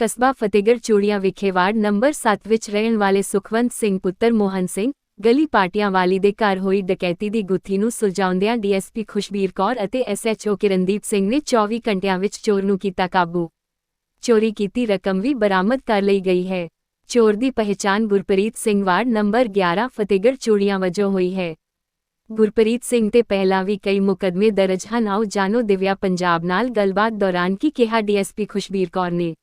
ਕਸਬਾ ਫਤਿਹਗੜ੍ਹ ਚੂੜੀਆਂ ਵਿਖੇ ward number 7 ਵਿੱਚ ਰਹਿਣ ਵਾਲੇ ਸੁਖਵੰਤ ਸਿੰਘ ਪੁੱਤਰ ਮੋਹਨ ਸਿੰਘ, ਗਲੀ ਪਾਟਿਆਂ ਵਾਲੀ ਦੇ ਘਰ ਹੋਈ ਡਕੈਤੀ ਦੀ ਗੁੱਥੀ ਨੂੰ ਸੁਲਝਾਉਂਦਿਆਂ ਡੀਐਸਪੀ ਖੁਸ਼ਬੀਰ ਕੌਰ ਅਤੇ ਐਸਐਚਓ ਕਿਰਨਦੀਪ ਸਿੰਘ ਨੇ 24 ਘੰਟਿਆਂ ਵਿੱਚ ਚੋਰ ਨੂੰ ਕੀਤਾ ਕਾਬੂ। ਚੋਰੀ ਕੀਤੀ ਰਕਮ ਵੀ ਬਰਾਮਦ ਕਰ ਲਈ ਗਈ ਹੈ। ਚੋਰ ਦੀ ਪਹਿਚਾਣ ਗੁਰਪ੍ਰੀਤ ਸਿੰਘ ਵਾਰਡ ਨੰਬਰ 11 ਫਤਿਹਗੜ੍ਹ ਚੂੜੀਆਂ ਵਜੋਂ ਹੋਈ ਹੈ। ਗੁਰਪ੍ਰੀਤ ਸਿੰਘ ਤੇ ਪਹਿਲਾਂ ਵੀ ਕਈ ਮੁਕਦਮੇ ਦਰਜ ਹਨ। ਆਓ ਜਾਣੋ ਦਿਵਿਆ ਪੰਜਾਬ ਨਾਲ ਗੱਲਬਾਤ ਦੌਰਾਨ ਕੀ ਕਿਹਾ ਡੀਐਸਪੀ ਖੁਸ਼ਬੀਰ ਕੌਰ ਨੇ।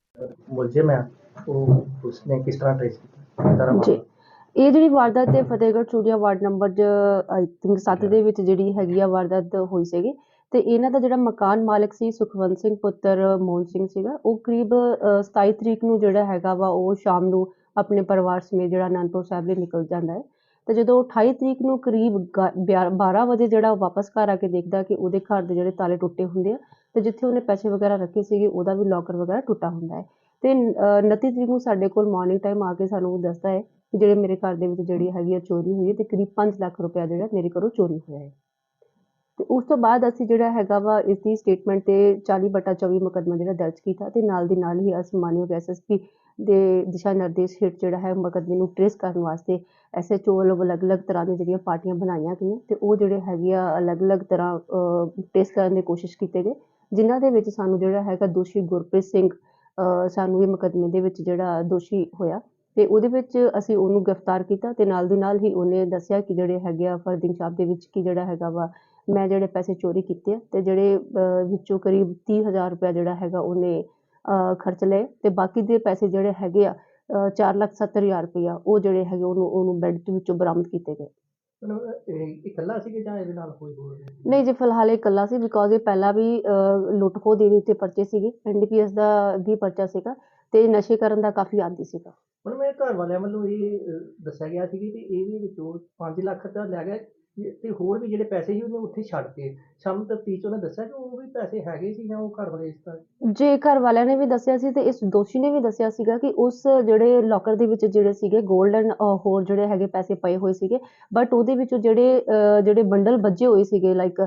ਮੁਲਜ਼ਮ ਹੈ ਉਹ ਉਸਨੇ ਕਿਸ ਤਰ੍ਹਾਂ ਟ੍ਰੇਸ ਕੀਤਾ? ਸਾਰਾ ਜੀ। ਮਾਮਲਾ। ਇਹ ਜਿਹੜੀ ਵਾਰਦਾਤ ਤੇ Fatehgarh Churian ward number I think 7 ਦੇ ਵਿੱਚ ਜਿਹੜੀ ਹੈਗੀ ਆ ਵਾਰਦਾਤ ਹੋਈ ਸੀਗੀ। ਤੇ ਇਹਨਾਂ ਦਾ ਜਿਹੜਾ ਮਕਾਨ ਮਾਲਕ ਸੀ ਸੁਖਵੰਤ ਸਿੰਘ ਪੁੱਤਰ ਮੋਹਨ ਸਿੰਘ ਸੀਗਾ ਉਹ ਕਰੀਬ ਅ, 27 ਤਰੀਕ ਨੂੰ ਜਿਹੜਾ ਹੈਗਾ ਵਾ ਉਹ ਸ਼ਾਮ ਨੂੰ ਆਪਣੇ ਪਰਿਵਾਰ ਸਮੇਤ ਜਿਹੜਾ ਅਨੰਦਪੁਰ ਸਾਹਿਬ ਲਈ ਨਿਕਲ ਜਾਂਦਾ ਹੈ। ਤੇ ਜਦੋਂ 28 ਤਰੀਕ ਨੂੰ ਕਰੀਬ ਗਾ- 12 ਵਜੇ ਜਿਹੜਾ ਉਹ ਵਾਪਸ ਘਰ ਆ ਕੇ ਦੇਖਦਾ ਕਿ ਉਹਦੇ ਘਰ ਦੇ ਜਿਹੜੇ ਤਾਲੇ ਟੁੱਟੇ ਹੁੰਦੇ ਆ ਤੇ ਜਿੱਥੇ ਉਹਨੇ ਪੈਸੇ ਵਗੈਰਾ ਰੱਖੇ ਸੀਗੇ ਉਹਦਾ ਵੀ ਲੋਕਰ ਵਗੈਰਾ ਟੁੱਟਾ ਹੁੰਦਾ ਹੈ। ਤੇ ਅ, 29 ਤਰੀਕ ਨੂੰ ਸਾਡੇ ਕੋਲ ਮਾਰਨਿੰਗ ਟਾਈਮ ਆ ਕੇ ਸਾਨੂੰ ਦੱਸਦਾ ਹੈ ਕਿ ਜਿਹੜੇ ਮੇਰੇ ਘਰ ਦੇ ਵਿੱਚ ਜਿਹੜੀ ਹੈਗੀ ਆ ਚੋਰੀ ਹੋਈ ਹੈ ਤੇ ਕਰੀਬ 5 ਲੱਖ ਰੁਪਇਆ ਜਿਹੜਾ ਮੇਰੇ ਘਰੋਂ ਚੋਰੀ ਹੋਇਆ ਹੈ। ਤੇ ਉਸ ਤੋਂ ਬਾਅਦ ਅਸੀਂ ਜਿਹੜਾ ਹੈਗਾ ਵਾ ਇਸ ਦੀ ਸਟੇਟਮੈਂਟ ਤੇ 40 ਬਟਾ 24 ਮੁਕੱਦਮਾ ਜਿਹੜਾ ਦਰਜ ਕੀਤਾ ਤੇ ਨਾਲ ਦੀ ਨਾਲ ਹੀ ਅਸੀਂ ਮਾਨਯੋਗ ਐਸਐਸਪੀ ਦੇ ਦਿਸ਼ਾ ਨਿਰਦੇਸ਼ ਹੇਠ ਜਿਹੜਾ ਹੈ ਮੁਕੱਦਮੇ ਨੂੰ ਟ੍ਰੇਸ ਕਰਨ ਵਾਸਤੇ ਐਸਐਚਓ ਵੱਲੋਂ ਅਲੱਗ-ਅਲੱਗ ਤਰ੍ਹਾਂ ਦੀਆਂ ਜਿਹੜੀਆਂ ਪਾਰਟੀਆਂ ਬਣਾਈਆਂ ਗਈਆਂ ਤੇ ਉਹ ਜਿਹੜੇ ਹੈਗੇ ਆ ਅਲੱਗ-ਅਲੱਗ ਤਰ੍ਹਾਂ ਟ੍ਰੇਸ ਕਰਨ ਦੀ ਕੋਸ਼ਿਸ਼ ਕੀਤੇ ਗਏ। ਜਿਨ੍ਹਾਂ ਦੇ ਵਿੱਚ ਸਾਨੂੰ ਜਿਹੜਾ ਹੈਗਾ ਦੋਸ਼ੀ ਗੁਰਪ੍ਰੀਤ ਸਿੰਘ ਸਾਨੂੰ ਇਹ ਮੁਕੱਦਮੇ ਦੇ ਵਿੱਚ ਜਿਹੜਾ ਦੋਸ਼ੀ ਹੋਇਆ ਤੇ ਉਹਦੇ ਵਿੱਚ ਅਸੀਂ ਉਹਨੂੰ ਗ੍ਰਿਫਤਾਰ ਕੀਤਾ ਤੇ ਨਾਲ ਦੀ ਨਾਲ ਹੀ ਉਹਨੇ ਦੱਸਿਆ ਕਿ ਜਿਹੜੇ ਹੈਗੇ ਆ ਫਰਦਿੰਗ ਸ਼ਾਪ ਦੇ ਵਿੱਚ ਕੀ ਜਿਹੜਾ ਹੈਗਾ ਵਾ, ਮੈਂ ਜਿਹੜੇ ਪੈਸੇ ਚੋਰੀ ਕੀਤੇ ਆ ਤੇ ਜਿਹੜੇ ਵਿੱਚੋਂ ਕਰੀਬ 30000 ਰੁਪਇਆ ਜਿਹੜਾ ਹੈਗਾ ਉਹਨੇ ਖਰਚ ਲਏ ਤੇ ਬਾਕੀ ਦੇ ਪੈਸੇ ਜਿਹੜੇ ਹੈਗੇ ਆ 470000 ਰੁਪਇਆ ਉਹ ਜਿਹੜੇ ਹੈਗੇ ਉਹਨੂੰ ਉਹਨੂੰ ਬੈੱਡ ਵਿੱਚੋਂ ਬਰਾਮਦ ਕੀਤੇ ਗਏ। ਮਤਲਬ ਇਹ ਇਕੱਲਾ ਸੀ ਕਿ ਜਾਂ ਇਹਦੇ ਨਾਲ ਕੋਈ ਹੋਰ ਨਹੀਂ ਜੀ ਫਿਲਹਾਲ ਇਹ ਇਕੱਲਾ ਸੀ ਬਿਕੋਜ਼ ਇਹ ਪਹਿਲਾਂ ਵੀ ਲੁੱਟ ਖੋਹ ਦੇ ਉੱਤੇ ਪਰਚੇ ਸੀਗੇ। ਐਨਡੀਪੀਐਸ ਦਾ ਵੀ ਪਰਚਾ ਸੀਗਾ ਤੇ ਨਸ਼ੇ ਕਰਨ ਦਾ ਕਾਫੀ ਆਦੀ ਸੀਗਾ। ਹੁਣ ਮੈਂ ਘਰ ਵਾਲਿਆਂ ਵੱਲੋਂ ਇਹ ਦੱਸਿਆ ਗਿਆ ਸੀ ਕਿ ਇਹਦੇ ਵਿੱਚੋਂ 5 ਲੱਖ ਰੁਪਇਆ ਲੈ ਗਿਆ ਤੇ- ਤੇ ਹੋਰ ਵੀ ਜਿਹੜੇ ਪੈਸੇ ਸੀ ਉਹਨੇ ਉੱਥੇ ਛੱਡ ਤੇ ਸ਼ਾਮ ਤਫਤੀਸ਼ ਉਹਨੇ ਦੱਸਿਆ ਕਿ ਉਹ ਵੀ ਪੈਸੇ ਹੈਗੇ ਸੀ ਜਾਂ ਉਹ ਘਰ ਵਾਲੇ ਇਸ ਤਰ੍ਹਾਂ? ਜੇ ਘਰ ਵਾਲਿਆਂ ਨੇ ਵੀ ਦੱਸਿਆ ਸੀ ਤੇ ਇਸ ਦੋਸ਼ੀ ਨੇ ਵੀ ਦੱਸਿਆ ਸੀਗਾ ਕਿ ਉਸ ਜਿਹੜੇ ਲੋਕਰ ਦੇ ਵਿੱਚ ਜਿਹੜੇ ਸੀਗੇ 골ਡ ਐਂਡ ਹੋਰ ਜਿਹੜੇ ਹੈਗੇ ਪੈਸੇ ਪਏ ਹੋਏ ਸੀਗੇ ਬਟ ਉਹਦੇ ਵਿੱਚੋਂ ਜਿਹੜੇ ਜਿਹੜੇ ਬੰਡਲ ਵੱਜੇ ਹੋਏ ਸੀਗੇ ਲਾਈਕ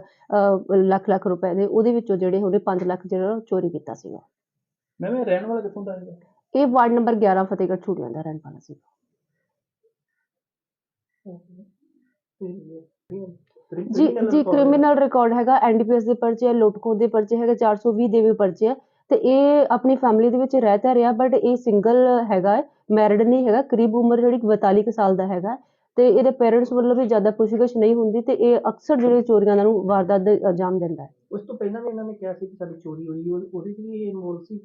ਲੱਖ ਲੱਖ ਰੁਪਏ ਦੇ ਉਹਦੇ ਵਿੱਚੋਂ ਜਿਹੜੇ ਉਹਨੇ 5 ਲੱਖ ਜਿਹੜਾ ਚੋਰੀ ਕੀਤਾ ਸੀਗਾ। ਮੈਂ ਮੈਂ ਰਹਿਣ ਵਾਲਾ ਕਿੱਥੋਂ ਦਾ ਹੈਗਾ? ਇਹ ਵਾਰਡ ਨੰਬਰ 11 ਫਤਿਹਗੜ੍ਹ ਚੂੜੀਆਂ ਦਾ ਰਹਿਣ ਵਾਲਾ ਸੀ ਜੀ ਜੀ ਕ੍ਰਿਮੀਨਲ ਰਿਕਾਰਡ ਹੈਗਾ ਐਨਡੀਪੀਐਸ ਦੇ ਪਰਚੇ ਹੈ ਲੁੱਟਖੋ ਦੇ ਪਰਚੇ ਹੈਗਾ 420 ਦੇ ਵੀ ਪਰਚੇ ਹੈ। ਤੇ ਇਹ ਆਪਣੀ ਫੈਮਿਲੀ ਦੇ ਵਿੱਚ ਰਹਿ ਤਾਂ ਰਿਹਾ ਬਟ ਇਹ ਸਿੰਗਲ ਹੈਗਾ ਮੈਰਿਡ ਨਹੀਂ ਹੈਗਾ ਕਰੀਬ ਉਮਰ ਜਿਹੜੀ 42 ਕੁ ਸਾਲ ਦਾ ਹੈਗਾ। ਤੇ ਇਹਦੇ ਪੇਰੈਂਟਸ ਵੱਲੋਂ ਵੀ ਜ਼ਿਆਦਾ ਪੁੱਛਗਿੱਛ ਨਹੀਂ ਹੁੰਦੀ ਤੇ ਇਹ ਅਕਸਰ ਜਿਹੜੇ ਚੋਰੀਆਂ ਦਾ ਨੂੰ ਵਾਰਦਾਤ ਦੇ ਅੰਜਾਮ ਦਿੰਦਾ ਹੈ। ਉਸ ਤੋਂ ਪਹਿਲਾਂ ਵੀ ਇਹਨਾਂ ਨੇ ਕਿਹਾ ਸੀ ਕਿ ਸਾਡੀ ਚੋਰੀ ਹੋਈ ਉਹ- ਉਹਦੇ 'ਚ ਵੀ ਇਹ ਇਨਵੋਲਵ ਸੀ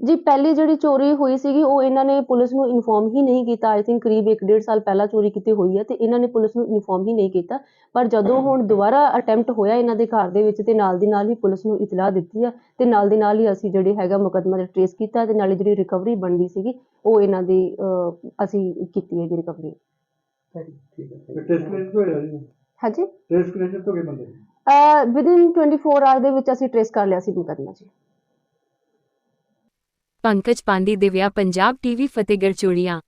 ਜੀ ਪਹਿਲੀ ਜਿਹੜੀ ਚੋਰੀ ਹੋਈ ਸੀਗੀ ਉਹ ਇਹਨਾਂ ਨੇ ਪੁਲਿਸ ਨੂੰ ਇਨਫੋਰਮ ਹੀ ਨਹੀਂ ਕੀਤਾ। ਆਈ ਥਿੰਕ ਕਰੀਬ 1.5 ਸਾਲ ਪਹਿਲਾਂ ਚੋਰੀ ਕੀਤੀ ਹੋਈ ਹੈ ਤੇ ਇਹਨਾਂ ਨੇ ਪੁਲਿਸ ਨੂੰ ਇਨਫੋਰਮ ਹੀ ਨਹੀਂ ਕੀਤਾ। ਪਰ ਜਦੋਂ ਹੁਣ ਦੁਬਾਰਾ ਅਟੈਂਪਟ ਹੋਇਆ ਇਹਨਾਂ ਦੇ ਘਰ ਦੇ ਵਿੱਚ ਤੇ ਨਾਲ ਦੀ ਨਾਲ ਹੀ ਪੁਲਿਸ ਨੂੰ ਇਤਲਾਹ ਦਿੱਤੀ ਆ ਤੇ ਨਾਲ ਦੀ ਨਾਲ ਹੀ ਅਸੀਂ ਜਿਹੜੇ ਹੈਗਾ ਮੁਕੱਦਮਾ ਦਾ ਟ੍ਰੇਸ ਕੀਤਾ ਤੇ ਨਾਲੇ ਜਿਹੜੀ ਰਿਕਵਰੀ ਬਣਦੀ ਸੀਗੀ ਉਹ ਇਹਨਾਂ ਦੀ ਅਸੀਂ ਕੀਤੀ ਹੈਗੀ ਰਿਕਵਰੀ ਠੀਕ ਹੈ ਟੈਸਟ ਕ੍ਰੈਡਿਟ ਹੋਇਆ ਜੀ ਹਾਂਜੀ ਟੈਸਟ ਕ੍ਰੈਡਿਟ ਹੋ ਗਏ ਬੰਦੇ ਵਿਦਿਨ 24 ਆਵਰ ਦੇ ਵਿੱਚ ਅਸੀਂ ਟ੍ਰੇਸ ਕਰ ਲਿਆ ਸੀ ਮੁਕੱਦਮਾ ਜੀ। ਪੰਕਜ ਪਾਂਡੀ ਦਿਵਿਆ ਪੰਜਾਬ ਟੀਵੀ ਫਤਿਹਗੜ੍ਹ ਚੋੜੀਆਂ